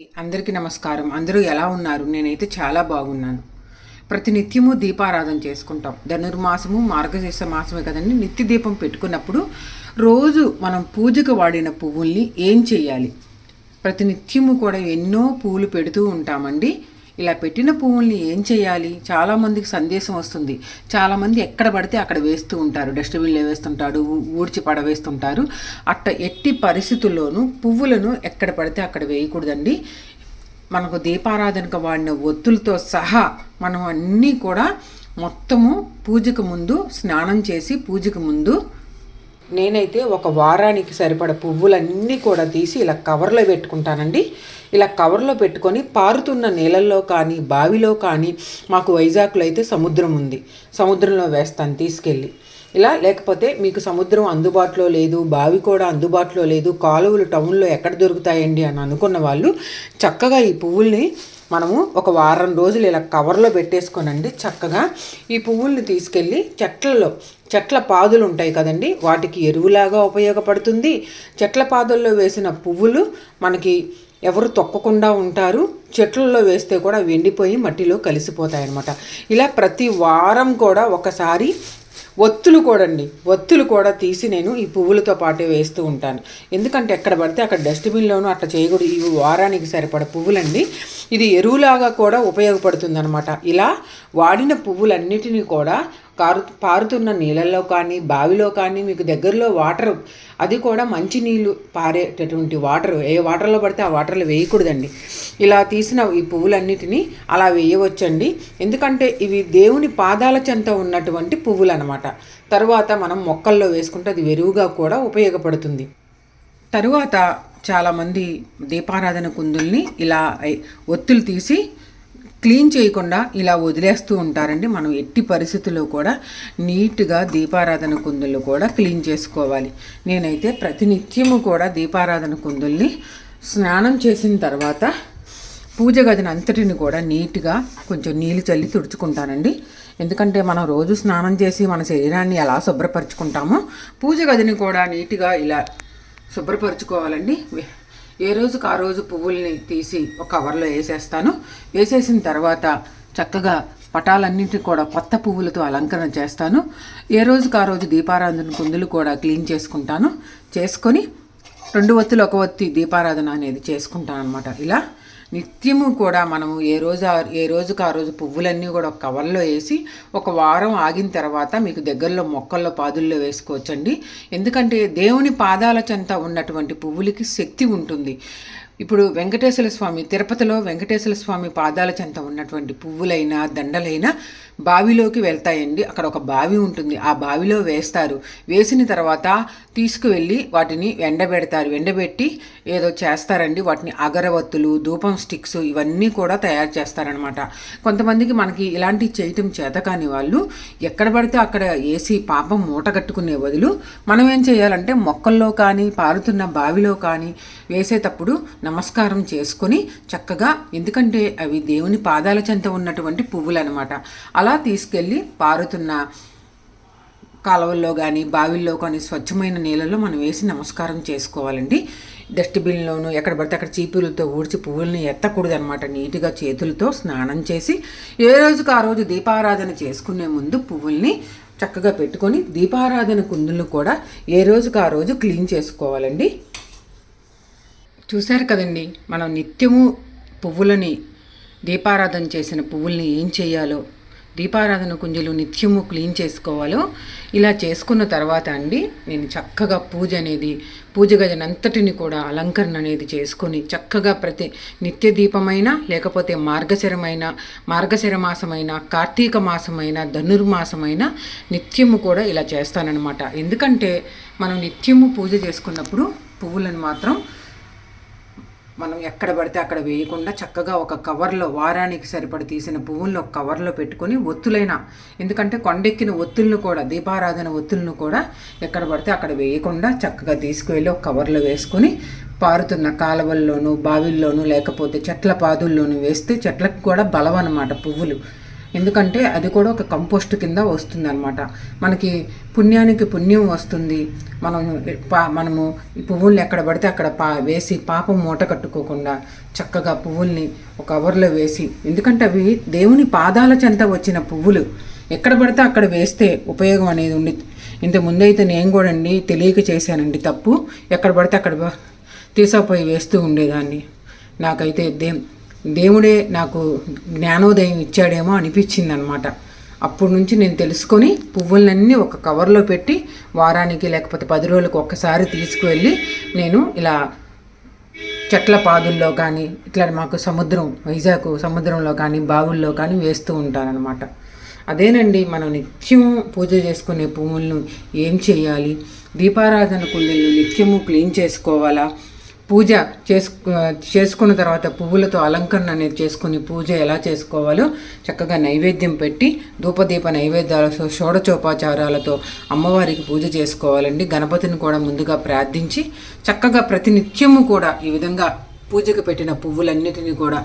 అందరికీ నమస్కారం. అందరూ ఎలా ఉన్నారు? నేనైతే చాలా బాగున్నాను. ప్రతినిత్యము దీపారాధన చేసుకుంటాం. ధనుర్మాసము మార్గశీర్ష మాసమే కదండి. నిత్య దీపం పెట్టుకున్నప్పుడు రోజు మనం పూజకు వాడిన పువ్వుల్ని ఏం చేయాలి? ప్రతినిత్యము కూడా ఎన్నో పూలు పెడుతూ ఉంటామండి. ఇలా పెట్టిన పువ్వుల్ని ఏం చేయాలి? చాలామందికి సందేశం వస్తుంది. చాలామంది ఎక్కడ పడితే అక్కడ వేస్తూ ఉంటారు. డస్ట్బిన్లో వేస్తుంటారు ఊడ్చి పడవేస్తుంటారు అట్ట ఎట్టి పరిస్థితుల్లోనూ పువ్వులను ఎక్కడ పడితే అక్కడ వేయకూడదండి. మనకు దీపారాధనకు వాడిన ఒత్తులతో సహా మనం అన్నీ కూడా మొత్తము పూజకు ముందు స్నానం చేసి పూజకు ముందు నేనైతే ఒక వారానికి సరిపడ పువ్వులన్నీ కూడా తీసి ఇలా కవర్లో పెట్టుకుంటానండి. ఇలా కవర్లో పెట్టుకొని పారుతున్న నీళ్ళల్లో కానీ బావిలో కానీ మాకు వైజాగ్లో అయితే సముద్రం ఉంది. సముద్రంలో వేస్తాను తీసుకెళ్ళి. ఇలా లేకపోతే మీకు సముద్రం అందుబాటులో లేదు బావి కూడా అందుబాటులో లేదు కాలువలు టౌన్లో ఎక్కడ దొరుకుతాయండి అని అనుకున్న వాళ్ళు చక్కగా ఈ పువ్వుల్ని మనము ఒక వారం రోజులు ఇలా కవర్లో పెట్టేసుకోనండి. చక్కగా ఈ పువ్వుల్ని తీసుకెళ్ళి చెట్లలో చెట్ల పాదులు ఉంటాయి కదండి వాటికి ఎరువులాగా ఉపయోగపడుతుంది. చెట్ల పాదుల్లో వేసిన పువ్వులు మనకి ఎవరు తొక్కకుండా ఉంటారు చెట్లలో వేస్తే కూడా వెండిపోయి మట్టిలో కలిసిపోతాయి అన్నమాట ఇలా ప్రతి వారం కూడా ఒకసారి ఒత్తులు కూడా అండి ఒత్తులు కూడా తీసి నేను ఈ పువ్వులతో పాటే వేస్తూ ఉంటాను. ఎందుకంటే ఎక్కడ పడితే అక్కడ డస్ట్బిన్లోనూ అట్లా చేయకూడదు. ఇవి వారానికి సరిపడ పువ్వులండి ఇది ఎరువులాగా కూడా ఉపయోగపడుతుంది అనమాట ఇలా వాడిన పువ్వులన్నిటినీ కూడా కారు పారుతున్న నీళ్ళల్లో కానీ బావిలో కానీ మీకు దగ్గరలో వాటర్ అది కూడా మంచి నీళ్ళు పారేటటువంటి వాటర్. ఏ వాటర్లో పడితే ఆ వాటర్లో వేయకూడదండి. ఇలా తీసిన ఈ పువ్వులన్నిటినీ అలా వేయవచ్చండి. ఎందుకంటే ఇవి దేవుని పాదాల చెంత ఉన్నటువంటి పువ్వులు అనమాట తర్వాత మనం మొక్కల్లో వేసుకుంటే అది వెరువుగా కూడా ఉపయోగపడుతుంది. తరువాత చాలామంది దీపారాధన కుందుల్ని ఇలా ఒత్తులు తీసి క్లీన్ చేయకుండా ఇలా వదిలేస్తూ ఉంటారండి. మనం ఎట్టి పరిస్థితుల్లో కూడా నీట్గా దీపారాధన కుందులు కూడా క్లీన్ చేసుకోవాలి. నేనైతే ప్రతినిత్యము కూడా దీపారాధన కుందుల్ని స్నానం చేసిన తర్వాత పూజ గదిని అంతటిని కూడా నీట్గా కొంచెం నీళ్ళు చల్లి తుడుచుకుంటానండి. ఎందుకంటే మనం రోజు స్నానం చేసి మన శరీరాన్ని ఎలా శుభ్రపరచుకుంటామో పూజ గదిని కూడా నీట్గా ఇలా శుభ్రపరచుకోవాలండి. ఏ రోజుకి ఆ రోజు పువ్వుల్ని తీసి ఒక కవర్లో వేసేస్తాను. వేసేసిన తర్వాత చక్కగా పటాలన్నింటినీ కూడా కొత్త పువ్వులతో అలంకరణ చేస్తాను. ఏ రోజుకి ఆ రోజు దీపారాధన కుందులు కూడా క్లీన్ చేసుకుంటాను. చేసుకొని రెండు ఒత్తులు ఒక ఒత్తి దీపారాధన అనేది చేసుకుంటాను అనమాట ఇలా నిత్యము కూడా మనము ఏ రోజు ఆ- ఏ రోజుకి ఆ రోజు పువ్వులన్నీ కూడా ఒక కవర్లో వేసి ఒక వారం ఆగిన తర్వాత మీకు దగ్గరలో మొక్కల్లో పాదుల్లో వేసుకోవచ్చండి. ఎందుకంటే దేవుని పాదాల చెంత ఉన్నటువంటి పువ్వులకి శక్తి ఉంటుంది. ఇప్పుడు వెంకటేశ్వర స్వామి తిరుపతిలో వెంకటేశ్వర స్వామి పాదాల చెంత ఉన్నటువంటి పువ్వులైనా దండలైనా బావిలోకి వెళ్తాయండి. అక్కడ ఒక బావి ఉంటుంది. ఆ బావిలో వేస్తారు. వేసిన తర్వాత తీసుకువెళ్ళి వాటిని ఎండబెడతారు. ఎండబెట్టి ఏదో చేస్తారండి. వాటిని అగరవత్తులు ధూపం స్టిక్స్ ఇవన్నీ కూడా తయారు చేస్తారనమాట. కొంతమందికి మనకి ఇలాంటివి చేయటం చేత కాని వాళ్ళు ఎక్కడ పడితే అక్కడ వేసి పాపం మూట కట్టుకునే బదులు మనం ఏం చేయాలంటే మొక్కల్లో కానీ పారుతున్న బావిలో కానీ వేసేటప్పుడు నమస్కారం చేసుకొని చక్కగా ఎందుకంటే అవి దేవుని పాదాల చెంత ఉన్నటువంటి పువ్వులు అనమాట అలా తీసుకెళ్ళి పారుతున్న కాలువల్లో కానీ బావిల్లో కానీ స్వచ్ఛమైన నీళ్ళలో మనం వేసి నమస్కారం చేసుకోవాలండి. డస్ట్బిన్లోనూ ఎక్కడ పడితే అక్కడ చీపులతో ఊడ్చి పువ్వుల్ని ఎత్తకూడదు అనమాట నీట్గా చేతులతో స్నానం చేసి ఏ రోజుకి ఆ రోజు దీపారాధన చేసుకునే ముందు పువ్వుల్ని చక్కగా పెట్టుకొని దీపారాధన కుందులను కూడా ఏ రోజుకి ఆ రోజు క్లీన్ చేసుకోవాలండి. చూశారు కదండి మనం నిత్యము పువ్వులని దీపారాధన చేసిన పువ్వుల్ని ఏం చేయాలో? దీపారాధన కుంజలు నిత్యము క్లీన్ చేసుకోవాలో. ఇలా చేసుకున్న తర్వాత అండి నేను చక్కగా పూజ అనేది పూజ గజనంతటిని కూడా అలంకరణ అనేది చేసుకొని చక్కగా ప్రతి నిత్య దీపమైన లేకపోతే మార్గశిరమైన మార్గశిర మాసమైన కార్తీక మాసమైన ధనుర్మాసమైన నిత్యము కూడా ఇలా చేస్తానన్నమాట. ఎందుకంటే మనం నిత్యము పూజ చేసుకున్నప్పుడు పువ్వులను మాత్రం మనం ఎక్కడ పడితే అక్కడ వేయకుండా చక్కగా ఒక కవర్లో వారానికి సరిపడి తీసిన పువ్వులను ఒక కవర్లో పెట్టుకొని ఒత్తులైన ఎందుకంటే కొండెక్కిన ఒత్తులను కూడా దీపారాధన ఒత్తులను కూడా ఎక్కడ పడితే అక్కడ వేయకుండా చక్కగా తీసుకువెళ్ళి ఒక కవర్లో వేసుకొని పారుతున్న కాలువల్లోనూ బావిల్లోనూ లేకపోతే చెట్ల పాదుల్లోనూ వేస్తే చెట్లకు కూడా బలం అన్నమాట పువ్వులు. ఎందుకంటే అది కూడా ఒక కంపోస్ట్ కింద వస్తుంది అనమాట మనకి పుణ్యానికి పుణ్యం వస్తుంది. మనం పా మనము ఈ పువ్వుల్ని ఎక్కడ పడితే అక్కడ పా వేసి పాపం మూట కట్టుకోకుండా చక్కగా పువ్వుల్ని ఒక కవర్లో వేసి ఎందుకంటే అవి దేవుని పాదాల చెంత వచ్చిన పువ్వులు. ఎక్కడ పడితే అక్కడ వేస్తే ఉపయోగం అనేది ఉంది ఇంత ముందైతే నేను కూడా అండి తెలియక చేశానండి తప్పు. ఎక్కడ పడితే అక్కడ తీసుకుపోయి వేస్తూ ఉండేదాన్ని. నాకైతే దే దేవుడే నాకు జ్ఞానోదయం ఇచ్చాడేమో అనిపించింది అనమాట అప్పటి నుంచి నేను తెలుసుకొని పువ్వులన్నీ ఒక కవర్లో పెట్టి వారానికి లేకపోతే పది రోజులకు ఒక్కసారి తీసుకువెళ్ళి నేను ఇలా చెట్ల పాదుల్లో కానీ ఇట్లా మాకు సముద్రం వైజాగ్ సముద్రంలో కానీ బావుల్లో కానీ వేస్తూ ఉంటానన్నమాట అదేనండి మనం నిత్యం పూజ చేసుకునే పువ్వులను ఏం చేయాలి? దీపారాధన కుండీలను నిత్యము క్లీన్ చేసుకోవాలా? పూజ చేసుకు చేసుకున్న తర్వాత పువ్వులతో అలంకరణ అనేది చేసుకుని పూజ ఎలా చేసుకోవాలో చక్కగా నైవేద్యం పెట్టి ధూపదీప నైవేద్యాలతో షోడచోపాచారాలతో అమ్మవారికి పూజ చేసుకోవాలండి. గణపతిని కూడా ముందుగా ప్రార్థించి చక్కగా ప్రతినిత్యము కూడా ఈ విధంగా పూజకు పెట్టిన పువ్వులన్నిటినీ కూడా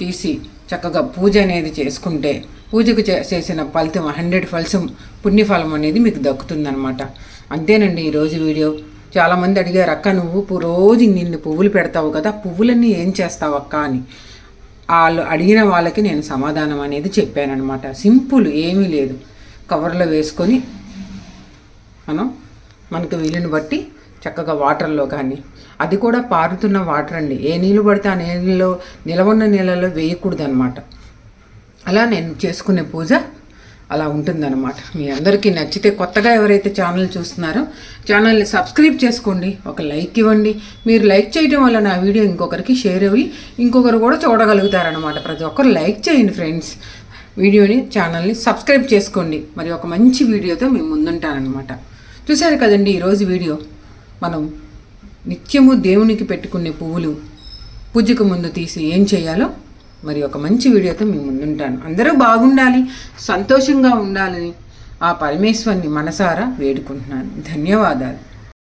తీసి చక్కగా పూజ అనేది చేసుకుంటే పూజకు చేసిన ఫలితం హండ్రెడ్ ఫలితం పుణ్యఫలం అనేది మీకు దక్కుతుందనమాట అంతేనండి ఈరోజు వీడియో. చాలామంది అడిగారు అక్క నువ్వు రోజు నిన్ను పువ్వులు పెడతావు కదా పువ్వులన్నీ ఏం చేస్తావు అక్క? అని. వాళ్ళు అడిగిన వాళ్ళకి నేను సమాధానం అనేది చెప్పానమాట సింపుల్ ఏమీ లేదు. కవర్లో వేసుకొని మనం మనకు వీలుని బట్టి చక్కగా వాటర్లో కానీ అది కూడా పారుతున్న వాటర్ అండి. ఏ నీళ్ళు పడితే ఆ నీళ్ళలో నిలవన్న నీళ్ళలో వేయకూడదు అనమాట అలా నేను చేసుకునే పూజ అలా ఉంటుందన్నమాట. మీ అందరికీ నచ్చితే కొత్తగా ఎవరైతే ఛానల్ చూస్తున్నారో ఛానల్ని సబ్స్క్రైబ్ చేసుకోండి ఒక లైక్ ఇవ్వండి. మీరు లైక్ చేయడం వల్ల నా వీడియో ఇంకొకరికి షేర్ అయ్యి ఇంకొకరు కూడా చూడగలుగుతారనమాట ప్రతి ఒక్కరు లైక్ చేయండి ఫ్రెండ్స్. వీడియోని ఛానల్ని సబ్స్క్రైబ్ చేసుకోండి. మరి ఒక మంచి వీడియోతో మేము ముందుంటానమాట చూసారు కదండి ఈరోజు వీడియో? మనం నిత్యము దేవునికి పెట్టుకునే పువ్వులు పూజకు ముందు తీసి ఏం చేయాలో? మరి ఒక మంచి వీడియోతో మీ ముందుంటాను. అందరూ బాగుండాలి సంతోషంగా ఉండాలని ఆ పరమేశ్వరిని మనసారా వేడుకుంటున్నాను. ధన్యవాదాలు.